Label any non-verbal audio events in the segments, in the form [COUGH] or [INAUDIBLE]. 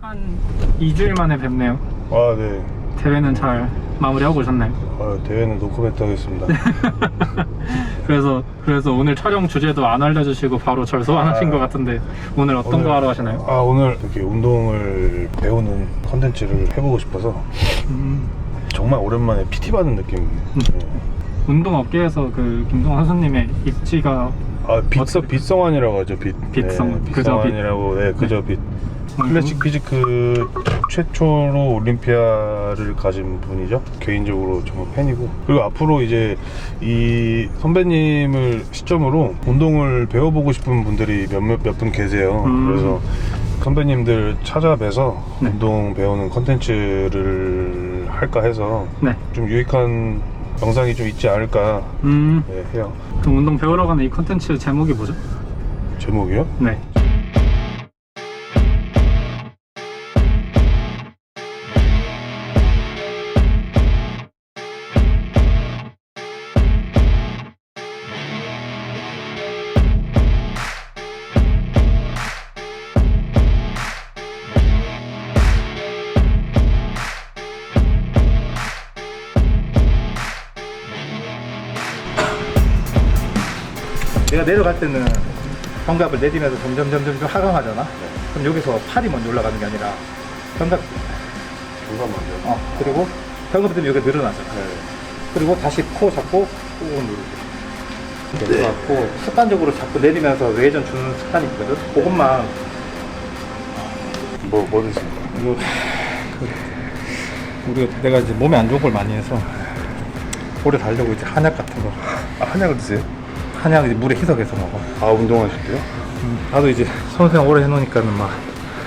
한 2주일 만에 뵙네요. 아, 네. 대회는 잘 마무리하고 오셨나요? 아, 대회는 노코멘트 하겠습니다. [LAUGHS] 그래서 그래서 오늘 촬영 주제도 안 알려주시고 바로 절 소환하신 아. 것 같은데 오늘 어떤 오늘- 거 하러 가시나요? 아, 오늘 이렇게 운동을 배우는 컨텐츠를 해보고 싶어서 음, 정말 오랜만에 PT 받는 느낌. 네. [LAUGHS] 운동 업계에서 그 김동환 선수님의 입지가 아, 빛, 어떻게- 빛성환이라고 하죠, 빛. 빛성, 네, 그저 빛. 빛성환이라고, 네, 그저 빛. 음. 클래식 피지크 최초로 올림피아를 가진 분이죠. 개인적으로 정말 팬이고. 그리고 앞으로 이제 이 선배님을 시점으로 운동을 배워보고 싶은 분들이 몇몇 몇 분 계세요. 음. 그래서 선배님들 찾아뵈서 네. 운동 배우는 컨텐츠를 할까 해서 네. 좀 유익한 영상이 좀 있지 않을까 음, 네, 해요. 그럼 운동 배우러 가는 이 컨텐츠 제목이 뭐죠? 제목이요? 네. 내가 내려갈 때는 견갑을 내리면서 점점 점점 좀 하강하잖아. 그럼 여기서 팔이 먼저 올라가는 게 아니라 견갑 잠깐만요. 어 그리고 견갑 때문에 여기가 늘어나잖아. 네. 그리고 다시 코 잡고 꾹 누르고. 내려갖고 습관적으로 자꾸 내리면서 외전 주는 습관이 있거든. 그것만 뭐, 뭐 드세요? 이거 우리 내가 이제 몸에 안 좋은 걸 많이 해서 오래 달려고 이제 한약 같은 거 아, 한약을 드세요? 한약 이제 물에 희석해서 먹어. 아, 운동하실 때요? 나도 이제 선수생 오래 해놓으니까는 막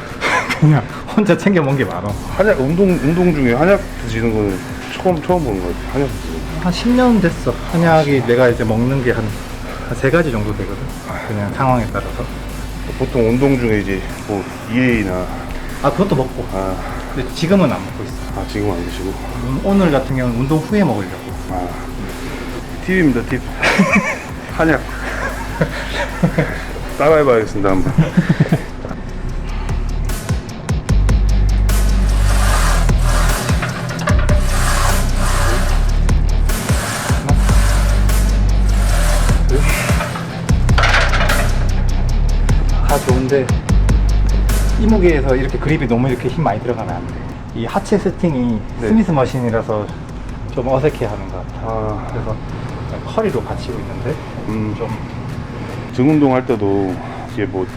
[LAUGHS] 그냥 혼자 챙겨 먹은 게 많아. 한약 운동 운동 중에 한약 드시는 거는 처음 처음 보는 것 같아요. 한약 드시는 한 10년 됐어. 한약이 내가 이제 먹는 게 한 세 가지 정도 되거든. 그냥 상황에 따라서. 거. 보통 운동 중에 이제 뭐 EA나 아 그것도 먹고. 아, 근데 지금은 안 먹고 있어. 아 지금 안 드시고 음, 오늘 같은 경우는 운동 후에 먹으려고. 아 팁입니다 팁. [LAUGHS] 한약 [LAUGHS] 따라해봐야겠습니다 한번. 다 좋은데 이무게에서 이렇게 그립이 너무 이렇게 힘 많이 들어가면 안 돼. 이 하체 세팅이 네. 스미스 머신이라서 좀 어색해하는 것 같아. 아, 그래서 허리로 받치고 있는데 음, 좀 등 운동할 때도 이게 뭐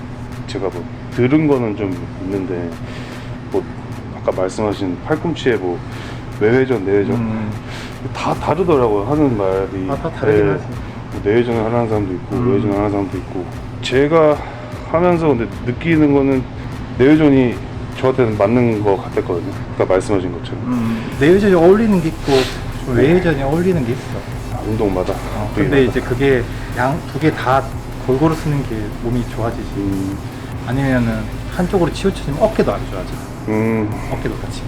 제가 뭐 들은 거는 좀 있는데 뭐 아까 말씀하신 팔꿈치에 뭐 외회전 내회전 음, 다 다르더라고요 하는 말이. 아, 다 다르긴 하지. 뭐 내외전을 하는 사람도 있고 음. 외외전을 하는 사람도 있고. 제가 하면서 근데 느끼는 거는 내외전이 저한테는 맞는 거 같았거든요. 아까 말씀하신 것처럼. 음, 내외전이 어울리는 게 있고 좀 외외전이 어울리는 게 있어. 아, 운동마다. 어, 근데 이제 그게 양 두 개 다 골고루 쓰는 게 몸이 좋아지지. 음, 아니면은 한쪽으로 치우쳐지면 어깨도 안 좋아져. 음, 어깨도 다치고.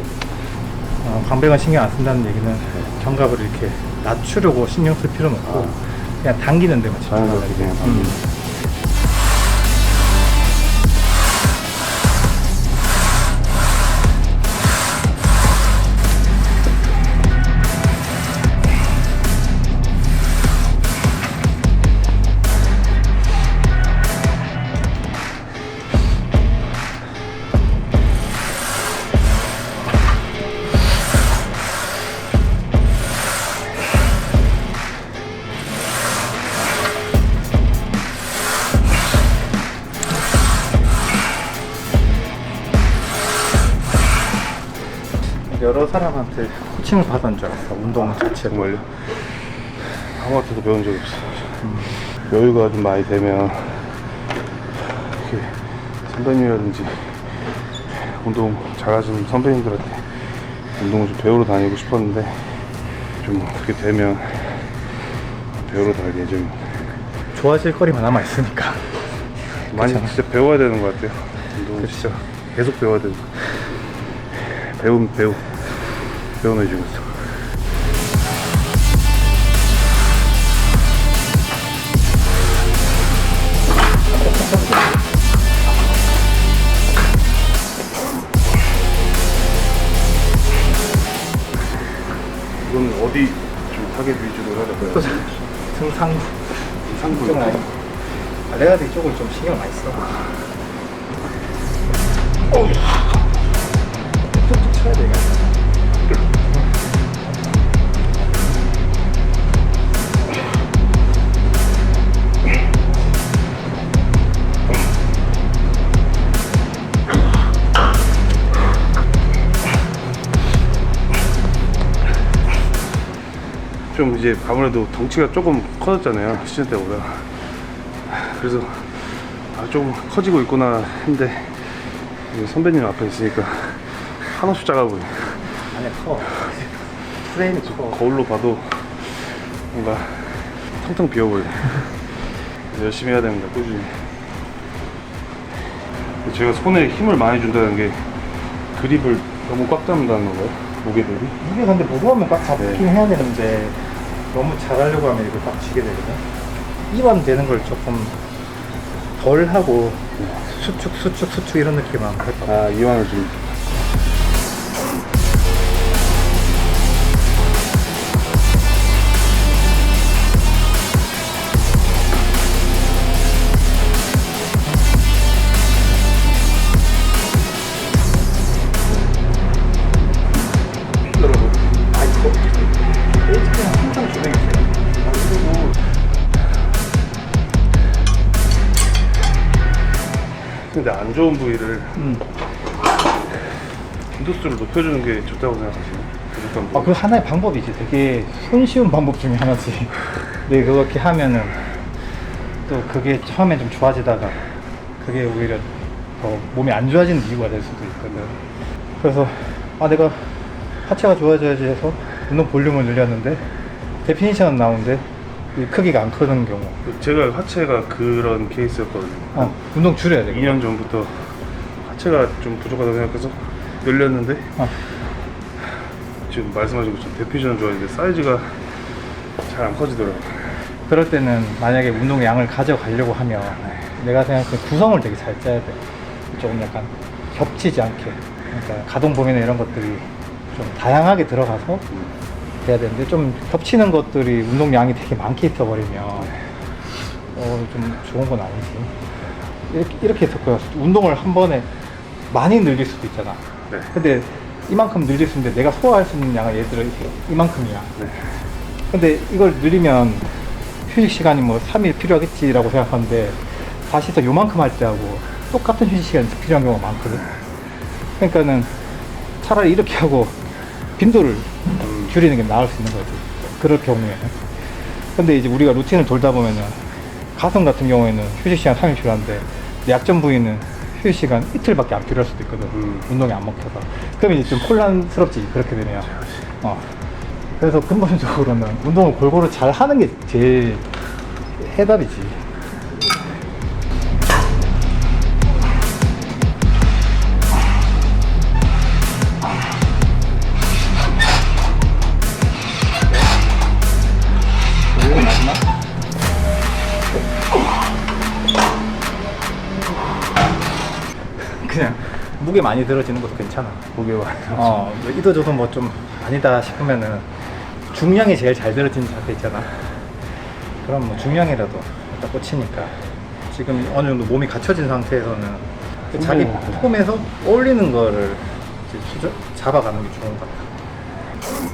어, 광배가 신경 안 쓴다는 얘기는 견갑을 이렇게 낮추려고 신경 쓸 필요는 없고 그냥 당기는 데만 집중하는 자연 코칭을 받은 줄 알았어 운동 자체로 정말요? 아무한테도 배운 적이 없어요 여유가 좀 많이 되면 이렇게 선배님이라든지 운동 잘하시는 선배님들한테 운동을 좀 배우러 다니고 싶었는데 좀 그렇게 되면 배우러 다닐 예정입니다. 좋아질 거리만 남아 있으니까. 많이 그쵸. 진짜 배워야 되는 것 같아요. 운동은. 진짜 계속 배워야 되는 것 같아요. 배움 배우 변해지고 있어. 이건 어디 좀 타겟 위주로 해야 될까요? 등산 상부 쪽은 아니 발레가드 쪽을 좀 신경 많이 써. 톡톡 쳐야 돼. 이거. 좀 이제 아무래도 덩치가 조금 커졌잖아요 시즌 때보다. 그래서 아 조금 커지고 있구나 했는데 선배님 앞에 있으니까 한없이 작아 보여. 아니야 커. 프레임이 커. 거울로 봐도 뭔가 텅텅 비어 보여. 열심히 해야 됩니다 꾸준히. 제가 손에 힘을 많이 준다는 게 그립을 너무 꽉 잡는다는 건가요? 무게 대비? 이게 근데 무거우면 꽉 잡긴 네. 해야 되는데 너무 잘하려고 하면 이거 꽉 쥐게 되거든 입안 되는 걸 조금 덜 하고 수축 수축 수축 이런 느낌만 할까 봐 아 이완을 좀 근데 안 좋은 부위를 음. 인도수를 높여주는 게 좋다고 생각하시나요? 아, 그 하나의 방법이지. 되게 손쉬운 방법 중에 하나지. 근데 [LAUGHS] 그렇게 하면은 또 그게 처음에 좀 좋아지다가 그게 오히려 더 몸이 안 좋아지는 이유가 될 수도 있거든. 그래서 아 내가 하체가 좋아져야지 해서 운동 볼륨을 늘렸는데 데피니션은 나오는데 이 크기가 안 크는 경우. 제가 하체가 그런 케이스였거든요. 어, 운동 줄여야 돼. 2년 전부터 하체가 좀 부족하다고 생각해서 늘렸는데 어. 지금 말씀하신 것처럼 데피션은 좋아지는데 사이즈가 잘 안 커지더라고요. 그럴 때는 만약에 운동 양을 가져가려고 하면 내가 생각할 때 구성을 되게 잘 짜야 돼. 조금 약간 겹치지 않게. 그러니까 가동 범위나 이런 것들이 좀 다양하게 들어가서 돼야 되는데 좀 겹치는 것들이 운동 양이 되게 많게 있어버리면 어, 좀 좋은 건 아니지. 이렇게, 이렇게 그 운동을 한 번에 많이 늘릴 수도 있잖아. 네. 근데 이만큼 늘릴 수 있는데 내가 소화할 수 있는 양은 예를 들어 이만큼이야. 네. 근데 이걸 늘리면 휴식 시간이 뭐 3일 필요하겠지라고 생각하는데 다시 또 요만큼 할 때하고 똑같은 휴식 시간이 필요한 경우가 많거든. 그러니까는 차라리 이렇게 하고 빈도를 줄이는 게 나을 수 있는 거지. 그럴 경우에는. 근데 이제 우리가 루틴을 돌다 보면은 가슴 같은 경우에는 휴식 시간 3일 필요한데 내 약점 부위는 휴식 시간 이틀밖에 안 필요할 수도 있거든. 음. 운동이 안 먹혀서. 그럼 이제 좀 혼란스럽지. 그렇게 되면. 어. 그래서 근본적으로는 운동을 골고루 잘 하는 게 제일 해답이지. 무게 많이 들어지는 것도 괜찮아. 무게가 어, 뭐 이도 저도 뭐 좀 아니다 싶으면은 중량이 제일 잘 들어지는 자세 있잖아. 그럼 뭐 중량이라도 갖다 꽂히니까 지금 어느 정도 몸이 갖춰진 상태에서는 그 자기 음. 폼에서 올리는 거를 이제 수저, 잡아가는 게 좋은 것 같아.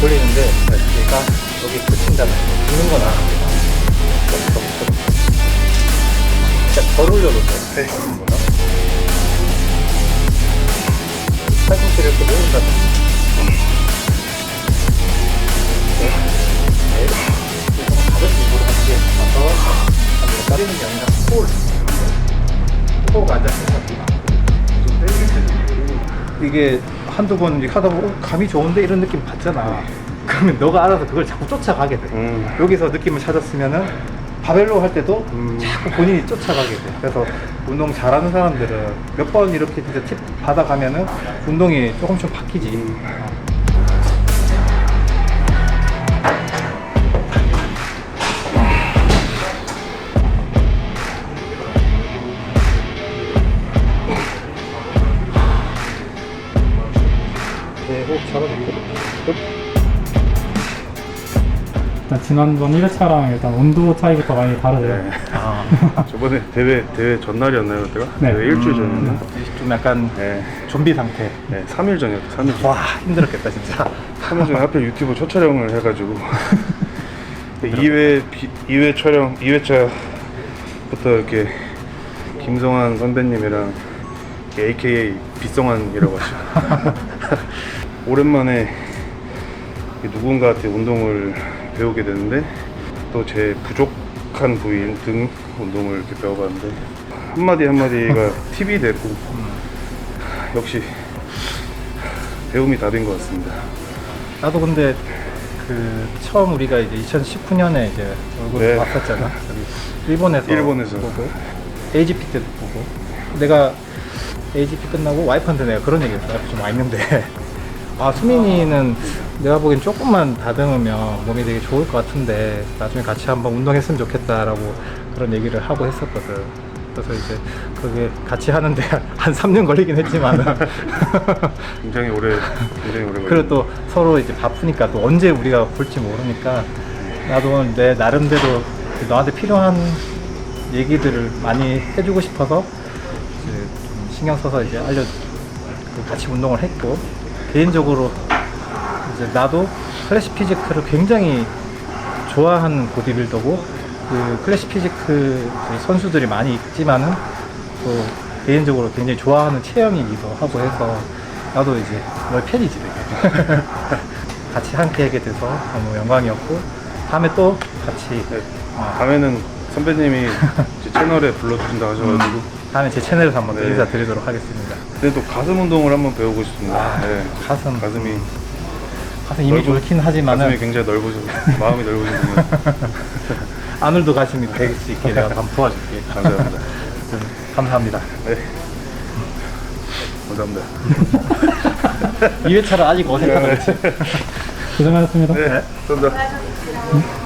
돌리는데 얘가 여기 붙인다면 붙는 건 아닙니다. 진짜 덜 올려도 돼. 네. 팔꿈치를 이렇게 네. 네. 반대로 따리는 게 아니라 홀 호가 앉았으니까 이게 한두 번 하다 보고 어, 감이 좋은데 이런 느낌 받잖아 그러면 너가 알아서 그걸 자꾸 쫓아가게 돼 음. 여기서 느낌을 찾았으면은 바벨로 할 때도 음. 자꾸 본인이 쫓아가게 돼. 그래서 운동 잘하는 사람들은 몇 번 이렇게 진짜 팁 받아가면은 운동이 조금씩 바뀌지. 어. 호흡 잡아주고 일단 지난번 1회차랑 일단 온도 차이부터 많이 다르죠. 네. [LAUGHS] 아, [LAUGHS] 저번에 대회 대회 전날이었나요 그때가? 네. 대회 일주일 전이었나? 음, 좀 약간 네. 좀비 상태 네, 3일 전이었다. 3일 전. 와 힘들었겠다 진짜 3일 전에 하필 유튜브 첫 촬영을 해가지고 [LAUGHS] 2회 2회 촬영 2회차부터 이렇게 김성환 선배님이랑 AKA 빗성환이라고 하죠. 오랜만에 누군가한테 운동을 배우게 되는데 또 제 부족한 부위인 등 운동을 이렇게 배워봤는데 한마디 한마디가 [LAUGHS] 팁이 되고 역시 배움이 답인 것 같습니다. 나도 근데 그 처음 우리가 이제 2019년에 이제 얼굴을 네. 봤었잖아 [LAUGHS] 일본에서 일본에서. 보고 AGP 때도 보고 내가 AGP 끝나고 와이프한테 내가 그런 얘기했어 와이프 좀 와있는데 [LAUGHS] 아 수민이는 내가 보기엔 조금만 다듬으면 몸이 되게 좋을 것 같은데 나중에 같이 한번 운동했으면 좋겠다라고 그런 얘기를 하고 했었거든. 그래서 이제 그게 같이 하는데 [LAUGHS] 한 3년 걸리긴 했지만은. [LAUGHS] 굉장히 오래 굉장히 오래 그리고 또 서로 이제 바쁘니까 또 언제 우리가 볼지 모르니까 나도 내 나름대로 그 너한테 필요한 얘기들을 많이 해주고 싶어서 이제 좀 신경 써서 이제 알려 그 같이 운동을 했고 개인적으로 이제 나도 클래식 피지크를 굉장히 좋아하는 보디빌더고 그 클래식 피지크 선수들이 많이 있지만은 또 개인적으로 굉장히 좋아하는 체형이기도 하고 해서 나도 이제 너의 팬이지 되게 [LAUGHS] 같이 함께 하게 돼서 너무 영광이었고 다음에 또 같이 네. 어, 다음에는 선배님이 [LAUGHS] 제 채널에 불러주신다 하셔가지고 다음에 제 채널에서 한번 또 네. 인사드리도록 하겠습니다 근데 또 가슴 운동을 한번 배우고 싶습니다. 아, 네. 가슴. 가슴이 가슴 이미 넓은- 좋긴 하지만은 가슴이 굉장히 넓으신 [LAUGHS] 마음이 넓으신 분이요 아놀드 가슴이 될 수 있게 내가 한번 도와줄게 감사합니다. [LAUGHS] 좀 감사합니다 네. 감사합니다. [LAUGHS] 2회차를 아직 어색하다 그렇지 고생하셨습니다. 네, 감사합니다.